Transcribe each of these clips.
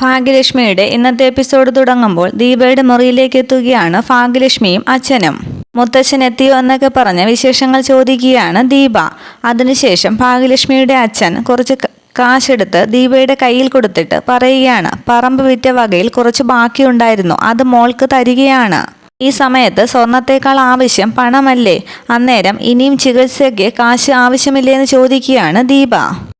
ഭാഗ്യലക്ഷ്മിയുടെ ഇന്നത്തെ എപ്പിസോഡ് തുടങ്ങുമ്പോൾ ദീപയുടെ മുറിയിലേക്ക് എത്തുകയാണ് ഭാഗ്യലക്ഷ്മിയും അച്ഛനും. മുത്തച്ഛൻ എത്തിയോ എന്നൊക്കെ പറഞ്ഞ് വിശേഷങ്ങൾ ചോദിക്കുകയാണ് ദീപ. അതിനുശേഷം ഭാഗ്യലക്ഷ്മിയുടെ അച്ഛൻ കുറച്ച് കാശെടുത്ത് ദീപയുടെ കയ്യിൽ കൊടുത്തിട്ട് പറയുകയാണ് പറമ്പ് വിറ്റ വകയിൽ കുറച്ച് ബാക്കിയുണ്ടായിരുന്നു അത് മോൾക്ക് തരികയാണ്. ഈ സമയത്ത് സ്വർണത്തേക്കാൾ ആവശ്യം പണമല്ലേ? അന്നേരം ഇനിയും ചികിത്സയ്ക്ക് കാശ് ആവശ്യമില്ലേന്ന് ചോദിക്കുകയാണ് ദീപ.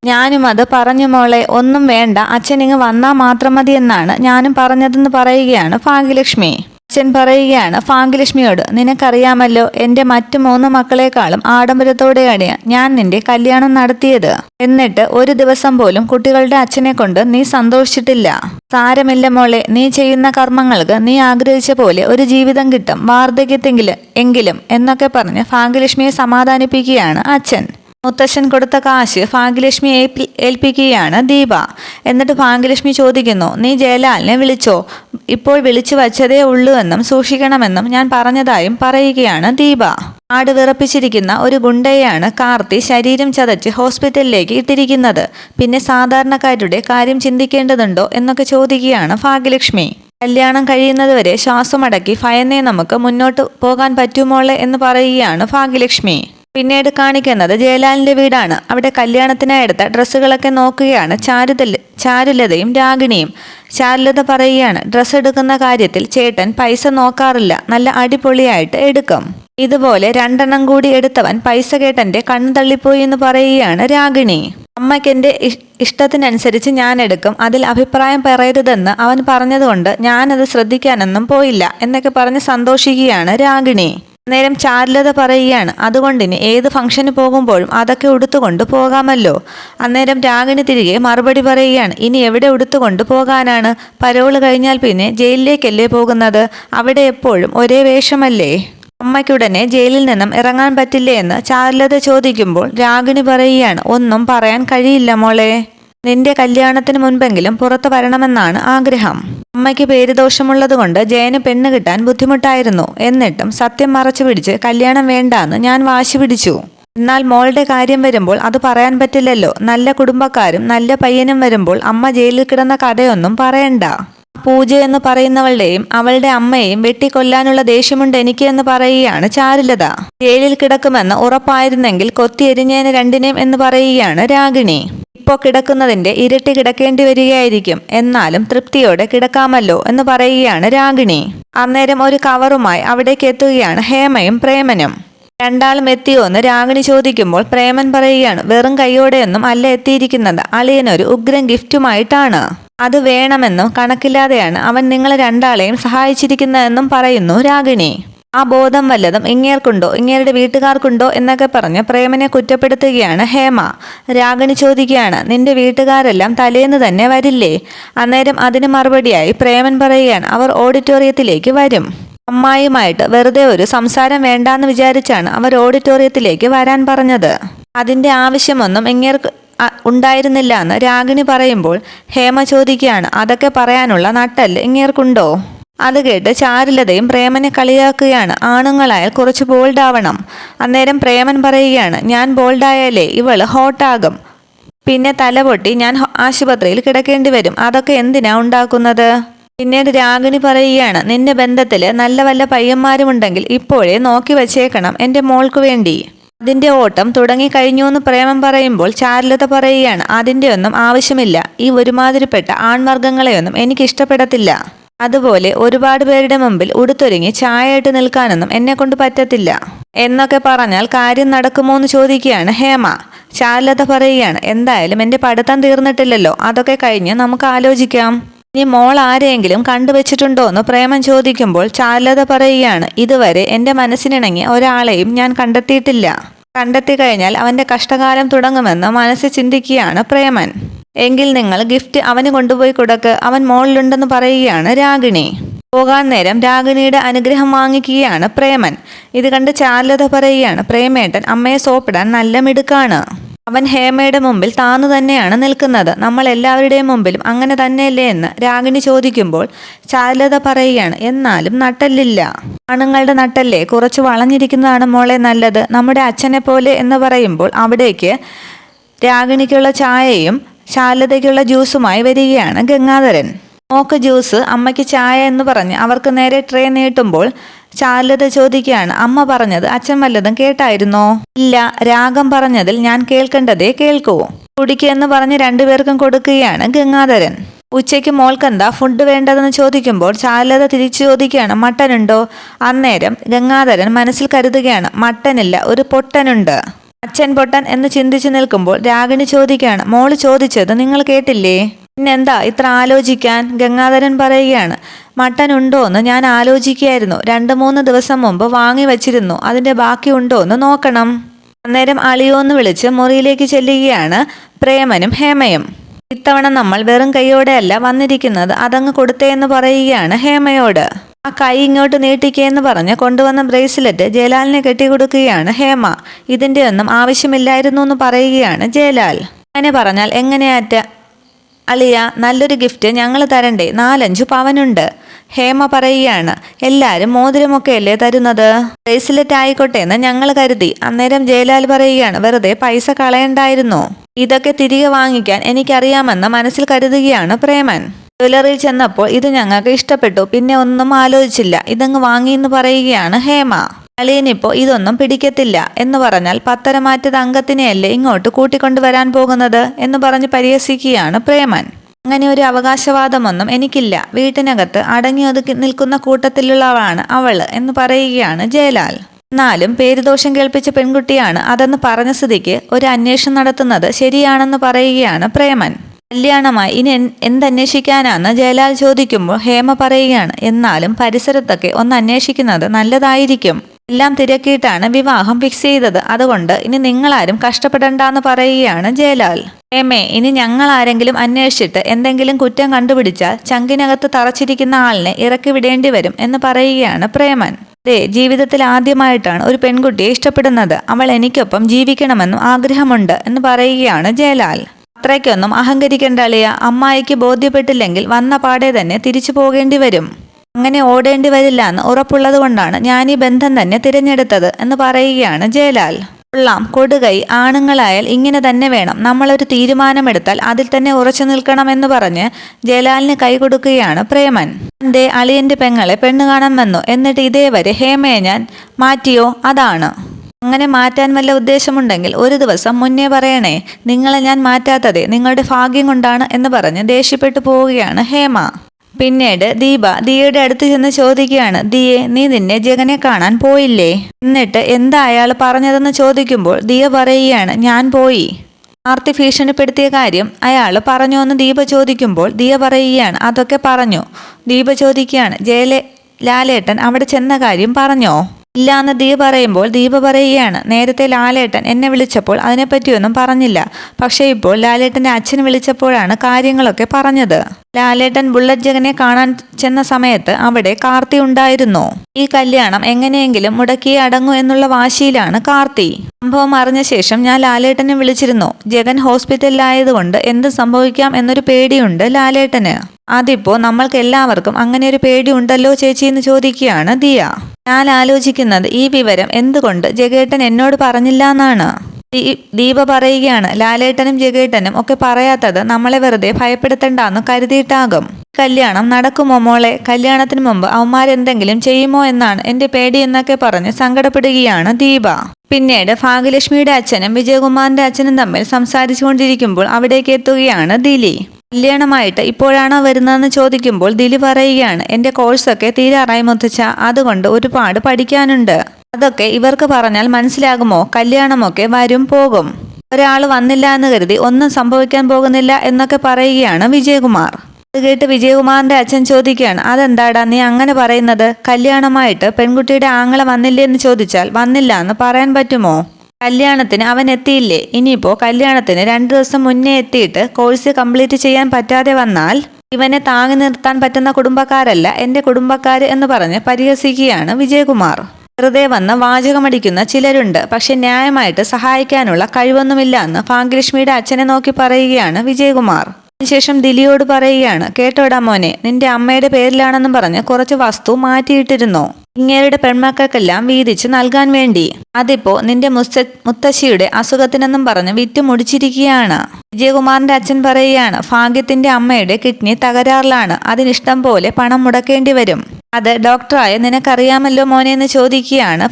ഞാനും അത് പറഞ്ഞു മോളെ ഒന്നും വേണ്ട അച്ഛൻ ഇങ്ങ് വന്നാൽ മാത്രം മതി എന്നാണ് ഞാനും പറഞ്ഞതെന്ന് പറയുകയാണ് ഭാഗ്യലക്ഷ്മി. അച്ഛൻ പറയുകയാണ് ഭാഗ്യലക്ഷ്മിയോട് നിനക്കറിയാമല്ലോ എന്റെ മറ്റു മൂന്ന് മക്കളെക്കാളും ആഡംബരത്തോടെയാണ് ഞാൻ നിന്റെ കല്യാണം നടത്തിയത്. എന്നിട്ട് ഒരു ദിവസം പോലും കുട്ടികളുടെ അച്ഛനെ കൊണ്ട് നീ സന്തോഷിച്ചിട്ടില്ല. സാരമില്ല മോളെ നീ ചെയ്യുന്ന കർമ്മങ്ങൾക്ക് നീ ആഗ്രഹിച്ച പോലെ ഒരു ജീവിതം കിട്ടും. വാർദ്ധക്യത്തെങ്കിലും എങ്കിലും എന്നൊക്കെ പറഞ്ഞ് ഭാഗ്യലക്ഷ്മിയെ സമാധാനിപ്പിക്കുകയാണ് അച്ഛൻ. മുത്തശ്ശൻ കൊടുത്ത കാശ് ഭാഗ്യലക്ഷ്മി ഏൽപ്പി- ഏൽപ്പിക്കുകയാണ് ദീപ. എന്നിട്ട് ഭാഗ്യലക്ഷ്മി ചോദിക്കുന്നു നീ ജയലാലിനെ വിളിച്ചോ? ഇപ്പോൾ വിളിച്ചു വച്ചതേ ഉള്ളൂ എന്നും സൂക്ഷിക്കണമെന്നും ഞാൻ പറഞ്ഞതായും പറയുകയാണ് ദീപ. ആട് വിറപ്പിച്ചിരിക്കുന്ന ഒരു ഗുണ്ടയാണ് കാർത്തി ശരീരം ചതച്ച് ഹോസ്പിറ്റലിലേക്ക് ഇട്ടിരിക്കുന്നത്. പിന്നെ സാധാരണക്കാരുടെ കാര്യം ചിന്തിക്കേണ്ടതുണ്ടോ എന്നൊക്കെ ചോദിക്കുകയാണ് ഭാഗ്യലക്ഷ്മി. കല്യാണം കഴിയുന്നതുവരെ ശ്വാസമടക്കി ഭയന്നേ നമുക്ക് മുന്നോട്ട് പോകാൻ പറ്റുമോളെ എന്ന് പറയുകയാണ് ഭാഗ്യലക്ഷ്മി. പിന്നീട് കാണിക്കുന്നത് ജയലാലിന്റെ വീടാണ്. അവിടെ കല്യാണത്തിനായി എടുത്ത ഡ്രസ്സുകളൊക്കെ നോക്കുകയാണ് ചാരുതൽ ചാരുലതയും രാഗിണിയും. ചാരുലത പറയുകയാണ് ഡ്രസ്സ് എടുക്കുന്ന കാര്യത്തിൽ ചേട്ടൻ പൈസ നോക്കാറില്ല നല്ല അടിപൊളിയായിട്ട് എടുക്കും. ഇതുപോലെ രണ്ടെണ്ണം കൂടി എടുത്തവൻ പൈസ കേട്ടന്റെ കണ്ണു തള്ളിപ്പോയി എന്ന് പറയുകയാണ് രാഗിണി. അമ്മയ്ക്ക് എന്റെ ഇഷ്ടത്തിനനുസരിച്ച് ഞാൻ എടുക്കും അതിൽ അഭിപ്രായം പറയരുതെന്ന് അവൻ പറഞ്ഞതുകൊണ്ട് ഞാനത് ശ്രദ്ധിക്കാനൊന്നും പോയില്ല എന്നൊക്കെ പറഞ്ഞ് സന്തോഷിക്കുകയാണ് രാഗിണി. നേരം ചാരുലത പറയുകയാണ്. അതുകൊണ്ടിന് ഏത് ഫംഗ്ഷന് പോകുമ്പോഴും അതൊക്കെ ഉടുത്തുകൊണ്ട് പോകാമല്ലോ. അന്നേരം രാഗിണി തിരികെ മറുപടി പറയുകയാണ്. ഇനി എവിടെ ഉടുത്തുകൊണ്ട് പോകാനാണ്? പരോൾ കഴിഞ്ഞാൽ പിന്നെ ജയിലിലേക്കല്ലേ പോകുന്നത്? അവിടെ എപ്പോഴും ഒരേ വേഷമല്ലേ? അമ്മയ്ക്കുടനെ ജയിലിൽ നിന്നും ഇറങ്ങാൻ പറ്റില്ലേ എന്ന് ചാരുലത ചോദിക്കുമ്പോൾ രാഗിണി പറയുകയാണ്. ഒന്നും പറയാൻ കഴിയില്ല മോളെ. നിന്റെ കല്യാണത്തിന് മുൻപെങ്കിലും പുറത്തു വരണമെന്നാണ് ആഗ്രഹം. അമ്മയ്ക്ക് പേരുദോഷമുള്ളതുകൊണ്ട് ജയന് പെണ്ണ് കിട്ടാൻ ബുദ്ധിമുട്ടായിരുന്നു. എന്നിട്ടും സത്യം മറച്ചു പിടിച്ച് കല്യാണം വേണ്ടാന്ന് ഞാൻ വാശി പിടിച്ചു. എന്നാൽ മോളുടെ കാര്യം വരുമ്പോൾ അത് പറയാൻ പറ്റില്ലല്ലോ. നല്ല കുടുംബക്കാരും നല്ല പയ്യനും വരുമ്പോൾ അമ്മ ജയിലിൽ കിടന്ന കഥയൊന്നും പറയണ്ട. പൂജ എന്ന് പറയുന്നവളുടെയും അവളുടെ അമ്മയെയും വെട്ടിക്കൊല്ലാനുള്ള ദേഷ്യമുണ്ട് എനിക്ക് എന്ന് പറയുകയാണ് ചാരുലത. ജയിലിൽ കിടക്കുമെന്ന് ഉറപ്പായിരുന്നെങ്കിൽ കൊത്തിയെരിഞ്ഞേന് രണ്ടിനെയും എന്ന് പറയുകയാണ് രാഗിണി. ഇപ്പോ കിടക്കുന്നതിന്റെ ഇരട്ടി കിടക്കേണ്ടി വരികയായിരിക്കും. എന്നാലും തൃപ്തിയോടെ കിടക്കാമല്ലോ എന്ന് പറയുകയാണ് രാഗിണി. അന്നേരം ഒരു കവറുമായി അവിടേക്ക് എത്തുകയാണ് ഹേമയും പ്രേമനും. രണ്ടാളും എത്തിയോ എന്ന് രാഗിണി ചോദിക്കുമ്പോൾ പ്രേമൻ പറയുകയാണ് വെറും കൈയോടെയൊന്നും അല്ല എത്തിയിരിക്കുന്നത്. അളിയനൊരു ഉഗ്രൻ ഗിഫ്റ്റുമായിട്ടാണ്. അത് വേണമെന്നും കണക്കില്ലാതെയാണ് അവൻ നിങ്ങളെ രണ്ടാളെയും സഹായിച്ചിരിക്കുന്നതെന്നും പറയുന്നു രാഗിണി. ആ ബോധം വല്ലതും ഇങ്ങേർക്കുണ്ടോ? ഇങ്ങേരുടെ വീട്ടുകാർക്കുണ്ടോ? എന്നൊക്കെ പറഞ്ഞ് പ്രേമനെ കുറ്റപ്പെടുത്തുകയാണ് ഹേമ. രാഗിണി ചോദിക്കുകയാണ് നിന്റെ വീട്ടുകാരെല്ലാം തലേന്ന് തന്നെ വരില്ലേ? അന്നേരം അതിന് മറുപടിയായി പ്രേമൻ പറയുകയാണ് അവർ ഓഡിറ്റോറിയത്തിലേക്ക് വരും. അമ്മായിയുമായിട്ട് വെറുതെ ഒരു സംസാരം വേണ്ടാന്ന് വിചാരിച്ചാണ് അവർ ഓഡിറ്റോറിയത്തിലേക്ക് വരാൻ പറഞ്ഞത്. അതിന്റെ ആവശ്യമൊന്നും ഇങ്ങേർക്ക് ഉണ്ടായിരുന്നില്ല എന്ന് രാഗിണി പറയുമ്പോൾ ഹേമ ചോദിക്കുകയാണ് അതൊക്കെ പറയാനുള്ള നട്ടൽ ഇങ്ങേർക്കുണ്ടോ? അത് കേട്ട് ചാരുലതയും പ്രേമനെ കളിയാക്കുകയാണ്. ആണുങ്ങളായാൽ കുറച്ച് ബോൾഡ് ആവണം. അന്നേരം പ്രേമൻ പറയുകയാണ് ഞാൻ ബോൾഡായാലേ ഇവൾ ഹോട്ടാകും പിന്നെ തലപൊട്ടി ഞാൻ ഹോ- ആശുപത്രിയിൽ കിടക്കേണ്ടി വരും. അതൊക്കെ എന്തിനാ ഉണ്ടാക്കുന്നത്? പിന്നീട് രാഗിണി പറയുകയാണ് നിന്റെ ബന്ധത്തിൽ നല്ല വല്ല പയ്യന്മാരുമുണ്ടെങ്കിൽ ഇപ്പോഴേ നോക്കി വച്ചേക്കണം എന്റെ മോൾക്ക് വേണ്ടി. അതിന്റെ ഓട്ടം തുടങ്ങിക്കഴിഞ്ഞു എന്ന് പ്രേമം പറയുമ്പോൾ ചാരുലത പറയുകയാണ് അതിന്റെ ഒന്നും ആവശ്യമില്ല. ഈ ഒരുമാതിരിപ്പെട്ട ആൺവർഗങ്ങളെയൊന്നും എനിക്ക് ഇഷ്ടപ്പെടത്തില്ല അതുപോലെ ഒരുപാട് പേരുടെ മുമ്പിൽ ഉടുത്തൊരുങ്ങി ചായയിട്ട് നിൽക്കാനൊന്നും എന്നെ കൊണ്ട് പറ്റത്തില്ല. എന്നൊക്കെ പറഞ്ഞാൽ കാര്യം നടക്കുമോ എന്ന് ചോദിക്കുകയാണ് ഹേമ. ചാരുലത പറയുകയാണ് എന്തായാലും എന്റെ പഠിത്തം തീർന്നിട്ടില്ലല്ലോ. അതൊക്കെ കഴിഞ്ഞ് നമുക്ക് ആലോചിക്കാം. ഇനി മോൾ ആരെയെങ്കിലും കണ്ടുവച്ചിട്ടുണ്ടോ എന്ന് പ്രേമൻ ചോദിക്കുമ്പോൾ ചാരുലത പറയുകയാണ് ഇതുവരെ എന്റെ മനസ്സിനിണങ്ങിയ ഒരാളെയും ഞാൻ കണ്ടെത്തിയിട്ടില്ല. കണ്ടെത്തി കഴിഞ്ഞാൽ അവന്റെ കഷ്ടകാലം തുടങ്ങുമെന്ന് മനസ്സിൽ ചിന്തിക്കുകയാണ് പ്രേമൻ. എങ്കിൽ നിങ്ങൾ ഗിഫ്റ്റ് അവന് കൊണ്ടുപോയി കൊടുക്ക്. അവൻ മോളിലുണ്ടെന്ന് പറയുകയാണ് രാഗിണി. പോകാൻ നേരം രാഗിണിയുടെ അനുഗ്രഹം വാങ്ങിക്കുകയാണ് പ്രേമൻ. ഇത് കണ്ട് ചാരുലത പറയുകയാണ് പ്രേമേട്ടൻ അമ്മയെ സോപ്പിടാൻ നല്ല മിടുക്കാണ്. അവൻ ഹേമയുടെ മുമ്പിൽ താന്നു തന്നെയാണ് നിൽക്കുന്നത്. നമ്മൾ എല്ലാവരുടെയും മുമ്പിലും അങ്ങനെ തന്നെയല്ലേ എന്ന് രാഗിണി ചോദിക്കുമ്പോൾ ചാരുലത പറയുകയാണ് എന്നാലും നട്ടല്ലില്ല ആണുങ്ങളുടെ നട്ടല്ലേ? കുറച്ച് വളഞ്ഞിരിക്കുന്നതാണ് മോളെ നല്ലത്. നമ്മുടെ അച്ഛനെ പോലെ എന്ന് പറയുമ്പോൾ അവിടേക്ക് രാഗിണിക്കുള്ള ചായയും ശാലതയ്ക്കുള്ള ജ്യൂസുമായി വരികയാണ് ഗംഗാധരൻ. മോക്ക് ജ്യൂസ് അമ്മയ്ക്ക് ചായ എന്ന് പറഞ്ഞ് അവർക്ക് നേരെ ട്രേ നീട്ടുമ്പോൾ ശാലത ചോദിക്കുകയാണ് അമ്മ പറഞ്ഞത് അച്ഛൻ വല്ലതും കേട്ടായിരുന്നോ? ഇല്ല രാഗം പറഞ്ഞതിൽ ഞാൻ കേൾക്കേണ്ടതേ കേൾക്കൂ. കുടിക്കെന്ന് പറഞ്ഞ് രണ്ടുപേർക്കും കൊടുക്കുകയാണ് ഗംഗാധരൻ. ഉച്ചയ്ക്ക് മോൾക്കെന്താ ഫുഡ് വേണ്ടതെന്ന് ചോദിക്കുമ്പോൾ ശാലത തിരിച്ചു ചോദിക്കുകയാണ് മട്ടനുണ്ടോ? അന്നേരം ഗംഗാധരൻ മനസ്സിൽ കരുതുകയാണ് മട്ടനില്ല ഒരു പൊട്ടനുണ്ട്. അച്ഛൻ പൊട്ടൻ എന്ന് ചിന്തിച്ചു നിൽക്കുമ്പോൾ രാഗിണി ചോദിക്കുകയാണ് മോൾ ചോദിച്ചത് നിങ്ങൾ കേട്ടില്ലേ? പിന്നെന്താ ഇത്ര ആലോചിക്കാൻ ഗംഗാധരൻ പറയുകയാണ് മട്ടൻ ഉണ്ടോ എന്ന് ഞാൻ ആലോചിക്കുകയായിരുന്നു രണ്ട് മൂന്ന് ദിവസം മുമ്പ് വാങ്ങി വച്ചിരുന്നു അതിന്റെ ബാക്കി ഉണ്ടോ എന്ന് നോക്കണം. അന്നേരം അളിയോന്ന് വിളിച്ച് മുറിയിലേക്ക് ചെല്ലുകയാണ് പ്രേമനും ഹേമയും. ഇത്തവണ നമ്മൾ വെറും കൈയോടെയല്ല വന്നിരിക്കുന്നത്. അതങ്ങ് കൊടുത്തേ എന്ന് പറയുകയാണ് ഹേമയോട്. ആ കൈ ഇങ്ങോട്ട് നീട്ടിക്കേ എന്ന് പറഞ്ഞ് കൊണ്ടുവന്ന ബ്രേസ്ലെറ്റ് ജയലാലിനെ കെട്ടിക്കൊടുക്കുകയാണ് ഹേമ. ഇതിന്റെ ഒന്നും ആവശ്യമില്ലായിരുന്നു എന്ന് പറയുകയാണ് ജയലാൽ അങ്ങനെ പറഞ്ഞാൽ എങ്ങനെയാറ്റ? അളിയ നല്ലൊരു ഗിഫ്റ്റ് ഞങ്ങൾ തരണ്ടേ. നാലഞ്ചു പവനുണ്ട്. ഹേമ പറയുകയാണ് എല്ലാവരും മോതിരമൊക്കെ അല്ലേ തരുന്നത്? ബ്രേസ്ലെറ്റ് ആയിക്കോട്ടെ എന്ന് ഞങ്ങൾ കരുതി. അന്നേരം ജയലാൽ പറയുകയാണ് വെറുതെ പൈസ കളയണ്ടായിരുന്നു. ഇതൊക്കെ തിരികെ വാങ്ങിക്കാൻ എനിക്കറിയാമെന്ന് മനസ്സിൽ കരുതുകയാണ് പ്രേമൻ. ജ്വല്ലറിയിൽ ചെന്നപ്പോൾ ഇത് ഞങ്ങൾക്ക് ഇഷ്ടപ്പെട്ടു. പിന്നെ ഒന്നും ആലോചിച്ചില്ല. ഇതങ്ങ് വാങ്ങിയെന്ന് പറയുകയാണ് ഹേമ. അളിയനിപ്പോ ഇതൊന്നും പിടിക്കത്തില്ല എന്ന് പറഞ്ഞാൽ പത്തരമാറ്റ അംഗത്തിനെയല്ലേ ഇങ്ങോട്ട് കൂട്ടിക്കൊണ്ടുവരാൻ പോകുന്നത് എന്ന് പറഞ്ഞ് പരിഹസിക്കുകയാണ് പ്രേമൻ. അങ്ങനെ ഒരു അവകാശവാദമൊന്നും എനിക്കില്ല. വീട്ടിനകത്ത് അടങ്ങി ഒതുക്കി നിൽക്കുന്ന കൂട്ടത്തിലുള്ളവളാണ് അവൾ എന്ന് പറയുകയാണ് ജയലാൽ. എന്നാലും പേരുദോഷം കേൾപ്പിച്ച പെൺകുട്ടിയാണ് അതെന്ന് പറഞ്ഞ സ്ഥിതിക്ക് ഒരു അന്വേഷണം നടത്തുന്നത് ശരിയാണെന്ന് പറയുകയാണ് പ്രേമൻ. കല്യാണമായി ഇനി എന്തന്വേഷിക്കാനാണെന്ന് ജയലാൽ ചോദിക്കുമ്പോൾ ഹേമ പറയുകയാണ് എന്നാലും പരിസരത്തൊക്കെ ഒന്ന് അന്വേഷിക്കുന്നത് നല്ലതായിരിക്കും. എല്ലാം തിരക്കിയിട്ടാണ് വിവാഹം ഫിക്സ് ചെയ്തത്. അതുകൊണ്ട് ഇനി നിങ്ങളാരും കഷ്ടപ്പെടണ്ടെന്ന് പറയുകയാണ് ജയലാൽ. ഏമേ ഇനി ഞങ്ങൾ ആരെങ്കിലും അന്വേഷിച്ചിട്ട് എന്തെങ്കിലും കുറ്റം കണ്ടുപിടിച്ചാൽ ചങ്കിനകത്ത് തറച്ചിരിക്കുന്ന ആളിനെ ഇറക്കി വിടേണ്ടി വരും എന്ന് പറയുകയാണ് പ്രേമൻ. ദേ ജീവിതത്തിൽ ആദ്യമായിട്ടാണ് ഒരു പെൺകുട്ടിയെ ഇഷ്ടപ്പെടുന്നത്. അവൾ എനിക്കൊപ്പം ജീവിക്കണമെന്നും ആഗ്രഹമുണ്ട് എന്ന് പറയുകയാണ് ജയലാൽ. അത്രയ്ക്കൊന്നും അഹങ്കരിക്കേണ്ട അളിയ അമ്മായിക്ക് ബോധ്യപ്പെട്ടില്ലെങ്കിൽ വന്ന പാടെ തന്നെ തിരിച്ചു പോകേണ്ടി വരും. അങ്ങനെ ഓടേണ്ടി വരില്ല എന്ന് ഉറപ്പുള്ളത് കൊണ്ടാണ് ഞാൻ ഈ ബന്ധം തന്നെ തിരഞ്ഞെടുത്തത് എന്ന് പറയുകയാണ് ജയലാൽ. കൊള്ളാം കൊടുകൈ ആണുങ്ങളായാൽ ഇങ്ങനെ തന്നെ വേണം. നമ്മളൊരു തീരുമാനമെടുത്താൽ അതിൽ തന്നെ ഉറച്ചു നിൽക്കണമെന്ന് പറഞ്ഞ് ജയലാലിന് കൈ കൊടുക്കുകയാണ് പ്രേമൻ. എന്റെ അളിയന്റെ പെങ്ങളെ പെണ്ണ് കാണാൻ വന്നു. എന്നിട്ട് ഇതേവരെ ഹേമയെ ഞാൻ മാറ്റിയോ? അതാണ്. അങ്ങനെ മാറ്റാൻ വല്ല ഉദ്ദേശമുണ്ടെങ്കിൽ ഒരു ദിവസം മുന്നേ പറയണേ നിങ്ങളെ ഞാൻ മാറ്റാത്തതേ നിങ്ങളുടെ ഭാഗ്യം കൊണ്ടാണ് എന്ന് പറഞ്ഞ് ദേഷ്യപ്പെട്ടു പോവുകയാണ് ഹേമ. പിന്നീട് ദീപ ദിയയുടെ അടുത്ത് ചെന്ന് ചോദിക്കുകയാണ് ദിയെ നീ നിന്നെ ജഗനെ കാണാൻ പോയില്ലേ? എന്നിട്ട് എന്താ അയാൾ പറഞ്ഞതെന്ന് ചോദിക്കുമ്പോൾ ദിയ പറയുകയാണ് ഞാൻ പോയി. ആർത്തി ഭീഷണിപ്പെടുത്തിയ കാര്യം അയാൾ പറഞ്ഞോ എന്ന് ദീപ ചോദിക്കുമ്പോൾ ദിയ പറയുകയാണ് അതൊക്കെ പറഞ്ഞു. ദീപ ചോദിക്കുകയാണ് ജയലെ ലാലേട്ടൻ അവിടെ ചെന്ന കാര്യം പറഞ്ഞോ? ഇല്ലാന്ന് ദീപ പറയുമ്പോൾ ദീപ പറയുകയാണ് നേരത്തെ ലാലേട്ടൻ എന്നെ വിളിച്ചപ്പോൾ അതിനെപ്പറ്റിയൊന്നും പറഞ്ഞില്ല. പക്ഷേ ഇപ്പോൾ ലാലേട്ടന്റെ അച്ഛൻ വിളിച്ചപ്പോഴാണ് കാര്യങ്ങളൊക്കെ പറഞ്ഞത്. ലാലേട്ടൻ ബുള്ളറ്റ് ജഗനെ കാണാൻ ചെന്ന സമയത്ത് അവിടെ കാർത്തി ഉണ്ടായിരുന്നു. ഈ കല്യാണം എങ്ങനെയെങ്കിലും മുടക്കിയേ അടങ്ങൂ എന്നുള്ള വാശിയിലാണ് കാർത്തി. സംഭവം അറിഞ്ഞ ശേഷം ഞാൻ ലാലേട്ടനെ വിളിച്ചിരുന്നു. ജഗൻ ഹോസ്പിറ്റലിലായതുകൊണ്ട് എന്ത് സംഭവിക്കാം എന്നൊരു പേടിയുണ്ട് ലാലേട്ടന്. അതിപ്പോ നമ്മൾക്ക് എല്ലാവർക്കും അങ്ങനെ ഒരു പേടി ഉണ്ടല്ലോ ചേച്ചി എന്ന് ചോദിക്കുകയാണ് ദിയ. ഞാൻ ആലോചിക്കുന്നത് ഈ വിവരം എന്തുകൊണ്ട് ജഗേട്ടൻ എന്നോട് പറഞ്ഞില്ല എന്നാണ്? ദീപ പറയുകയാണ് ലാലേട്ടനും ജഗേട്ടനും ഒക്കെ പറയാത്തത് നമ്മളെ വെറുതെ ഭയപ്പെടുത്തണ്ടെന്ന് കരുതിയിട്ടാകും. കല്യാണം നടക്കുമോ മോളെ? കല്യാണത്തിന് മുമ്പ് അവന്മാരെന്തെങ്കിലും ചെയ്യുമോ എന്നാണ് എന്റെ പേടി എന്നൊക്കെ പറഞ്ഞ് സങ്കടപ്പെടുകയാണ് ദീപ. പിന്നീട് ഭാഗ്യലക്ഷ്മിയുടെ അച്ഛനും വിജയകുമാറിന്റെ അച്ഛനും തമ്മിൽ സംസാരിച്ചുകൊണ്ടിരിക്കുമ്പോൾ അവിടേക്ക് എത്തുകയാണ് ദിലി. കല്യാണമായിട്ട് ഇപ്പോഴാണോ വരുന്നതെന്ന് ചോദിക്കുമ്പോൾ ദിലി പറയുകയാണ് എന്റെ കോഴ്സൊക്കെ തീരാറായി മുത്തച്ഛ അതുകൊണ്ട് ഒരുപാട് പഠിക്കാനുണ്ട്. അതൊക്കെ ഇവർക്ക് പറഞ്ഞാൽ മനസ്സിലാകുമോ? കല്യാണമൊക്കെ വരും പോകും. ഒരാൾ വന്നില്ല എന്ന് കരുതി ഒന്നും സംഭവിക്കാൻ പോകുന്നില്ല എന്നൊക്കെ പറയുകയാണ് വിജയകുമാർ. അത് കേട്ട് വിജയകുമാറിന്റെ അച്ഛൻ ചോദിക്കുകയാണ് അതെന്താടാ നീ അങ്ങനെ പറയുന്നത്? കല്യാണമായിട്ട് പെൺകുട്ടിയുടെ ആങ്ങളെ വന്നില്ലേ എന്ന് ചോദിച്ചാൽ വന്നില്ല എന്ന് പറയാൻ പറ്റുമോ? കല്യാണത്തിന് അവൻ എത്തിയില്ലേ? ഇനിയിപ്പോ കല്യാണത്തിന് രണ്ടു ദിവസം മുന്നേ എത്തിയിട്ട് കോഴ്സ് കംപ്ലീറ്റ് ചെയ്യാൻ പറ്റാതെ വന്നാൽ ഇവനെ താങ്ങി നിർത്താൻ പറ്റുന്ന കുടുംബക്കാരല്ല എന്റെ കുടുംബക്കാര് എന്ന് പറഞ്ഞ് പരിഹസിക്കുകയാണ് വിജയകുമാർ. വെറുതെ വന്ന് വാചകമടിക്കുന്ന ചിലരുണ്ട്. പക്ഷെ ന്യായമായിട്ട് സഹായിക്കാനുള്ള കഴിവൊന്നുമില്ല എന്ന് ഭാഗ്യലക്ഷ്മിയുടെ അച്ഛനെ നോക്കി പറയുകയാണ് വിജയകുമാർ. അതിനുശേഷം ദിലിയോട് പറയുകയാണ് കേട്ടോടാ മോനെ നിന്റെ അമ്മയുടെ പേരിലാണെന്നും പറഞ്ഞ് കുറച്ച് വസ്തു മാറ്റിയിട്ടിരുന്നോ? ഇങ്ങേരുടെ പെൺമക്കൾക്കെല്ലാം വീതിച്ച് നൽകാൻ വേണ്ടി. അതിപ്പോ നിന്റെ മുത്തശ്ശിയുടെ അസുഖത്തിനെന്നും പറഞ്ഞ് വിറ്റ് മുടിച്ചിരിക്കുകയാണ്. വിജയകുമാറിന്റെ അച്ഛൻ പറയുകയാണ് ഭാഗ്യത്തിന്റെ അമ്മയുടെ കിഡ്നി തകരാറിലാണ്. അതിനിഷ്ടം പോലെ പണം മുടക്കേണ്ടി വരും. അത് ഡോക്ടറായ നിനക്കറിയാമല്ലോ മോനെ എന്ന് ചോദിക്കുകയാണ്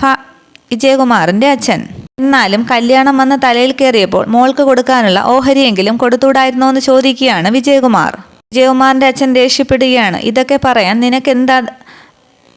വിജയകുമാറിന്റെ അച്ഛൻ. എന്നാലും കല്യാണം വന്ന് തലയിൽ കയറിയപ്പോൾ മോൾക്ക് കൊടുക്കാനുള്ള ഓഹരിയെങ്കിലും കൊടുത്തൂടായിരുന്നോ എന്ന് ചോദിക്കുകയാണ് വിജയകുമാർ. വിജയകുമാറിന്റെ അച്ഛൻ ദേഷ്യപ്പെടുകയാണ്. ഇതൊക്കെ പറയാൻ നിനക്കെന്താ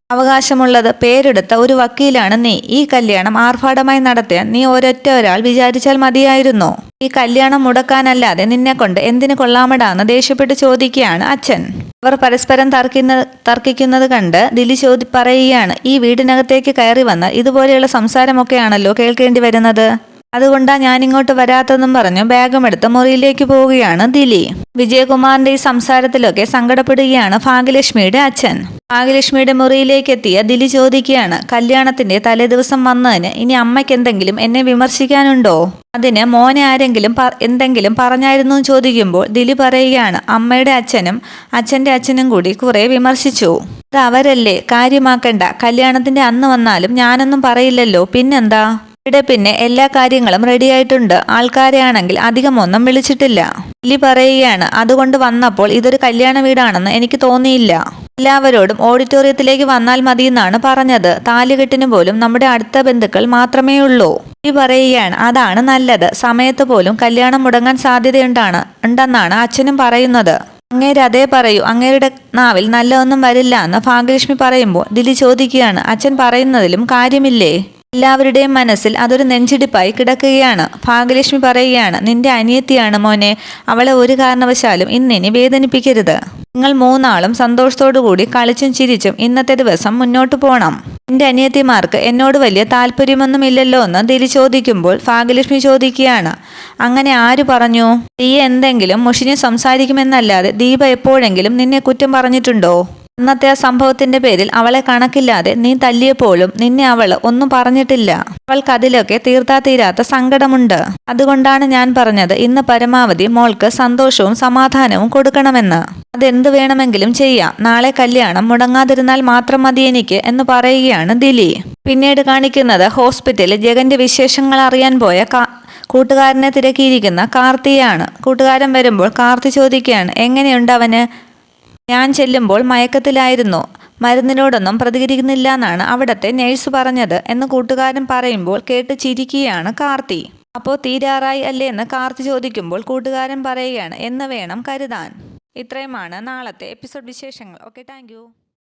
അവകാശമുള്ളത്? പേരെടുത്ത ഒരു വക്കീലാണ് നീ. ഈ കല്യാണം ആർഭാടമായി നടത്തിയാൽ നീ ഒരൊറ്റ ഒരാൾ വിചാരിച്ചാൽ മതിയായിരുന്നോ? ഈ കല്യാണം മുടക്കാനല്ലാതെ നിന്നെ കൊണ്ട് എന്തിനു കൊള്ളാമടാന്ന് ദേഷ്യപ്പെട്ട് ചോദിക്കുകയാണ് അച്ഛൻ. അവർ പരസ്പരം തർക്കുന്ന തർക്കിക്കുന്നത് കണ്ട് ദിലി ചോദി പറയുകയാണ് ഈ വീടിനകത്തേക്ക് കയറി വന്നാൽ ഇതുപോലെയുള്ള സംസാരമൊക്കെയാണല്ലോ കേൾക്കേണ്ടി വരുന്നത്? അതുകൊണ്ടാ ഞാൻ ഇങ്ങോട്ട് വരാത്തതെന്നും പറഞ്ഞു ബാഗും എടുത്ത് മുറിയിലേക്ക് പോവുകയാണ് ദിലി. വിജയകുമാറിന്റെ ഈ സംസാരത്തിലൊക്കെ സങ്കടപ്പെടുകയാണ് ഭാഗ്യലക്ഷ്മിയുടെ അച്ഛൻ. ഭാഗ്യലക്ഷ്മിയുടെ മുറിയിലേക്ക് എത്തിയ ദിലി ചോദിക്കുകയാണ് കല്യാണത്തിന്റെ തലേദിവസം വന്നതിന് ഇനി അമ്മയ്ക്ക് എന്തെങ്കിലും എന്നെ വിമർശിക്കാനുണ്ടോ? അതിന് മോനെ ആരെങ്കിലും എന്തെങ്കിലും പറഞ്ഞായിരുന്നു ചോദിക്കുമ്പോൾ ദിലി പറയുകയാണ് അമ്മയുടെ അച്ഛനും അച്ഛന്റെ അച്ഛനും കൂടി കുറെ വിമർശിച്ചു. അത് അവരല്ലേ? കാര്യമാക്കണ്ട. കല്യാണത്തിന്റെ അന്ന് വന്നാലും ഞാനൊന്നും പറയില്ലല്ലോ. പിന്നെന്താ? ഇവിടെ പിന്നെ എല്ലാ കാര്യങ്ങളും റെഡിയായിട്ടുണ്ട് ആൾക്കാരെ ആണെങ്കിൽ അധികമൊന്നും വിളിച്ചിട്ടില്ല. ഇല്ലി പറയുകയാണ് അതുകൊണ്ട് വന്നപ്പോൾ ഇതൊരു കല്യാണ വീടാണെന്ന് എനിക്ക് തോന്നിയില്ല. എല്ലാവരോടും ഓഡിറ്റോറിയത്തിലേക്ക് വന്നാൽ മതി എന്നാണ് പറഞ്ഞത് താലികെട്ടിന് പോലും നമ്മുടെ അടുത്ത ബന്ധുക്കൾ മാത്രമേ ഉള്ളൂ. ഇല്ലി പറയുകയാണ് അതാണ് നല്ലത്. സമയത്ത് പോലും കല്യാണം മുടങ്ങാൻ സാധ്യതയുണ്ടാണ് ഉണ്ടെന്നാണ് അച്ഛനും പറയുന്നത്. അങ്ങേര് അതേ പറയൂ അങ്ങേരുടെ നാവിൽ നല്ലതൊന്നും വരില്ല എന്ന് ഭാഗ്യലക്ഷ്മി പറയുമ്പോൾ ദിലി ചോദിക്കുകയാണ് അച്ഛൻ പറയുന്നതിലും കാര്യമില്ലേ? എല്ലാവരുടെയും മനസ്സിൽ അതൊരു നെഞ്ചിടിപ്പായി കിടക്കുകയാണ്. ഭാഗ്യലക്ഷ്മി പറയുകയാണ് നിന്റെ അനിയത്തിയാണ് മോനെ അവളെ ഒരു കാരണവശാലും ഇന്നിനി വേദനിപ്പിക്കരുത്. നിങ്ങൾ മൂന്നാളും കൂടി കളിച്ചും ചിരിച്ചും ഇന്നത്തെ ദിവസം മുന്നോട്ട് പോകണം എന്റെ അനിയത്തിമാർക്ക് എന്നോട് വലിയ താല്പര്യമൊന്നുമില്ലല്ലോ എന്ന് ദിലി ചോദിക്കുമ്പോൾ ഭാഗ്യലക്ഷ്മി ചോദിക്കുകയാണ് അങ്ങനെ ആര് പറഞ്ഞു? നീ എന്തെങ്കിലും മുഷിഞ്ഞ് സംസാരിക്കുമെന്നല്ലാതെ ദീപ എപ്പോഴെങ്കിലും നിന്നെ കുറ്റം പറഞ്ഞിട്ടുണ്ടോ? അന്നത്തെ ആ സംഭവത്തിന്റെ പേരിൽ അവളെ കണക്കില്ലാതെ നീ തല്ലിയപ്പോഴും നിന്നെ അവൾ ഒന്നും പറഞ്ഞിട്ടില്ല. അവൾക്ക് അതിലൊക്കെ തീർത്താ തീരാത്ത സങ്കടമുണ്ട്. അതുകൊണ്ടാണ് ഞാൻ പറഞ്ഞത് ഇന്ന് പരമാവധി മോൾക്ക് സന്തോഷവും സമാധാനവും കൊടുക്കണമെന്ന്. അതെന്ത് വേണമെങ്കിലും ചെയ്യാം. നാളെ കല്യാണം മുടങ്ങാതിരുന്നാൽ മാത്രം മതി എനിക്ക് എന്ന് പറയുകയാണ് ദിലി. പിന്നീട് കാണിക്കുന്നത് ഹോസ്പിറ്റലിൽ ജഗന്റെ വിശേഷങ്ങൾ അറിയാൻ പോയ കൂട്ടുകാരനെ തിരക്കിയിരിക്കുന്ന കാർത്തിയാണ്. കൂട്ടുകാരൻ വരുമ്പോൾ കാർത്തി ചോദിക്കുകയാണ് എങ്ങനെയുണ്ട് അവന്? ഞാൻ ചെല്ലുമ്പോൾ മയക്കത്തിലായിരുന്നു. മരുന്നിനോടൊന്നും പ്രതികരിക്കുന്നില്ല എന്നാണ് അവിടത്തെ നേഴ്സ് പറഞ്ഞത് എന്ന് കൂട്ടുകാരൻ പറയുമ്പോൾ കേട്ട് ചിരിക്കുകയാണ് കാർത്തി. അപ്പോൾ തീരാറായി അല്ലേ എന്ന് കാർത്തി ചോദിക്കുമ്പോൾ കൂട്ടുകാരൻ പറയുകയാണ് എന്ന് വേണം കരുതാൻ. ഇത്രയുമാണ് നാളത്തെ എപ്പിസോഡ് വിശേഷങ്ങൾ. Okay thank